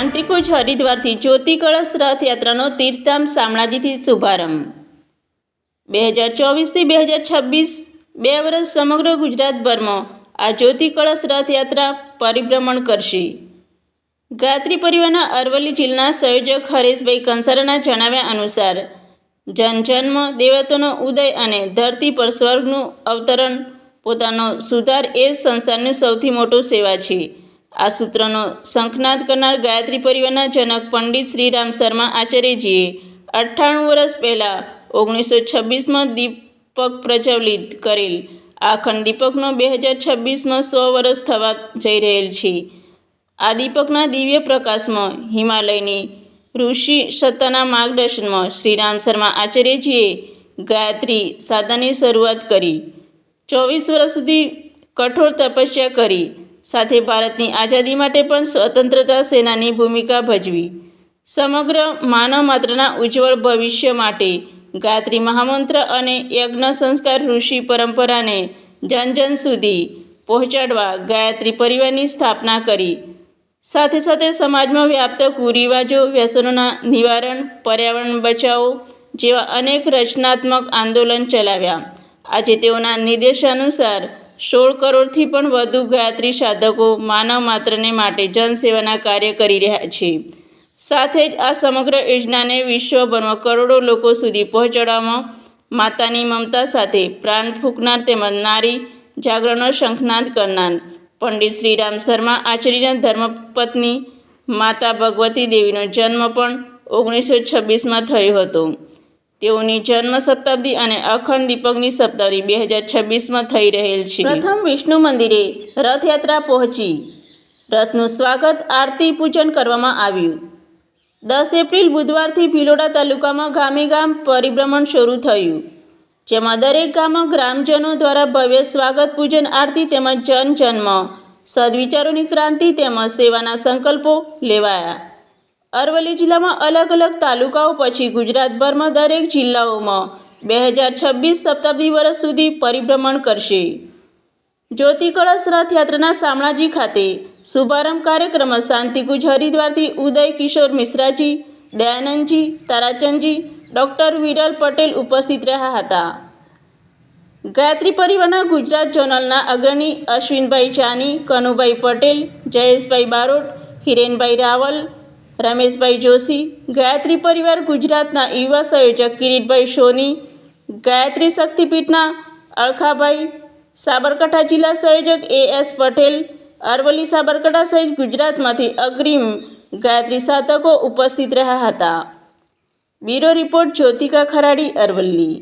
તાંત્રિકો હરિદ્વારથી જ્યોતિ કળશ રથયાત્રાનો તીર્થધામ શામળાજીથી શુભારંભ. બે હજાર ચોવીસથી બે હજાર છવ્વીસ બે વર્ષ સમગ્ર ગુજરાતભરમાં આ જ્યોતિ કળશ રથયાત્રા પરિભ્રમણ કરશે. ગાયત્રી પરિવારના અરવલ્લી જિલ્લાના સંયોજક હરેશભાઈ કંસારાના જણાવ્યા અનુસાર જનજન્મ દેવતોનો ઉદય અને ધરતી પર સ્વર્ગનું અવતરણ પોતાનો સુધાર એ સંસારની સૌથી મોટો સેવા છે. આ સૂત્રનો શંખનાદ કરનાર ગાયત્રી પરિવારના જનક પંડિત શ્રીરામ શર્મા આચાર્યજીએ અઠ્ઠાણું વર્ષ પહેલાં ઓગણીસો છવ્વીસમાં દીપક પ્રજ્વલિત કરેલ. આ અખંડ દીપકનો બે હજાર છવ્વીસમાં સો વર્ષ થવા જઈ રહેલ છે. આ દીપકના દિવ્ય પ્રકાશમાં હિમાલયની ઋષિ સત્તાના માર્ગદર્શનમાં શ્રીરામ શર્મા આચાર્યજીએ ગાયત્રી સાધનાની શરૂઆત કરી. ચોવીસ વર્ષ સુધી કઠોર તપસ્યા કરી. સાથે ભારતની આઝાદી માટે પણ સ્વતંત્રતા સેનાની ભૂમિકા ભજવી. સમગ્ર માનવ માત્રના ઉજ્જવળ ભવિષ્ય માટે ગાયત્રી મહામંત્ર અને યજ્ઞ સંસ્કાર ઋષિ પરંપરાને જન જન સુધી પહોંચાડવા ગાયત્રી પરિવારની સ્થાપના કરી. સાથે સાથે સમાજમાં વ્યાપ્ત કુરિવાજો, વ્યસનોના નિવારણ, પર્યાવરણ બચાવો જેવા અનેક રચનાત્મક આંદોલન ચલાવ્યા. આજે તેઓના નિર્દેશાનુસાર સોળ કરોડથી પણ વધુ ગાયત્રી સાધકો માનવ માત્રને માટે જનસેવાના કાર્ય કરી રહ્યા છે. સાથે જ આ સમગ્ર યોજનાને વિશ્વભરમાં કરોડો લોકો સુધી પહોંચાડવામાં માતાની મમતા સાથે પ્રાણ ફૂંકનાર તેમજ નારી જાગરણનો શંખનાદ કરનાર પંડિત શ્રીરામ શર્મા આચાર્યના ધર્મપત્ની માતા ભગવતી દેવીનો જન્મ પણ ઓગણીસો છવ્વીસમાં થયો હતો. તેઓની જન્મ શતાબ્દી અને અખંડ દીપકની શતાબ્દી બે હજાર છવ્વીસમાં થઈ રહેલ છે. પ્રથમ વિષ્ણુ મંદિરે રથયાત્રા પહોંચી. રથનું સ્વાગત, આરતી, પૂજન કરવામાં આવ્યું. દસ એપ્રિલ બુધવારથી ભિલોડા તાલુકામાં ગામે ગામ પરિભ્રમણ શરૂ થયું. જેમાં દરેક ગામમાં ગ્રામજનો દ્વારા ભવ્ય સ્વાગત, પૂજન, આરતી તેમજ જન જન્મ, સદવિચારોની ક્રાંતિ તેમજ સેવાના સંકલ્પો લેવાયા. અરવલ્લી જિલ્લામાં અલગ અલગ તાલુકાઓ પછી ગુજરાતભરમાં દરેક જિલ્લાઓમાં બે હજાર છવ્વીસ શતાબ્દી વર્ષ સુધી પરિભ્રમણ કરશે. જ્યોતિ કળશ રથયાત્રાના શામળાજી ખાતે શુભારંભ કાર્યક્રમ શાંતિકુજ હરિદ્વારથી ઉદય કિશોર મિશ્રાજી, દયાનંદજી, તારાચંદજી, ડૉક્ટર વિરલ પટેલ ઉપસ્થિત રહ્યા હતા. ગાયત્રી પરિવારના ગુજરાત જોનલના અગ્રણી અશ્વિનભાઈ ચાની કનુભાઈ પટેલ, જયેશભાઈ બારોટ, હિરેનભાઈ રાવલ રમેશભાઈ જોશી, ગાયત્રી પરિવાર ગુજરાતના યુવા સંયોજક કિરીટભાઈ સોની, ગાયત્રી શક્તિપીઠના અળખાભાઈ, સાબરકાંઠા જિલ્લા સંયોજક એ એસ પટેલ, અરવલ્લી સાબરકાંઠા સહિત ગુજરાતમાંથી અગ્રીમ ગાયત્રી સાધકો ઉપસ્થિત રહ્યા હતા. Bureau report Jyotika Kharadi, Aravalli.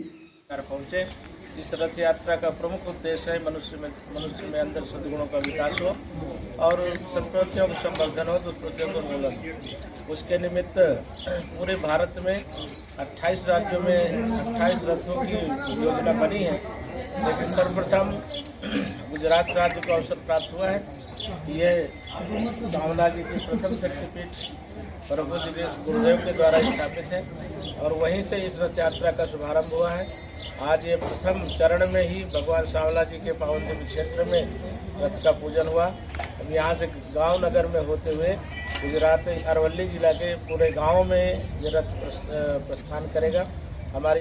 પહોંચે. इस रथ यात्रा का प्रमुख उद्देश्य है, मनुष्य में मनुष्य में अंदर सद्गुणों का विकास हो और संप्रतियों का संवर्धन हो, दुष्प्रतियों का उन्मूलन। उसके निमित्त पूरे भारत में 28 राज्यों में 28 रथों की योजना बनी है। लेकिन सर्वप्रथम गुजरात राज्य को अवसर प्राप्त हुआ है। ये सावना जी की प्रथम शक्तिपीठ प्रभु जी गुरुदेव के द्वारा स्थापित है और वहीं से इस रथ यात्रा का शुभारंभ हुआ है। आज ये प्रथम चरण में ही भगवान सावला जी के पावन दिव्य क्षेत्र में रथ का पूजन हुआ। हम यहाँ से गाँव नगर में होते हुए गुजरात अरवली जिला के पूरे गाँव में ये रथ प्रस- प्रस्थान करेगा। हमारी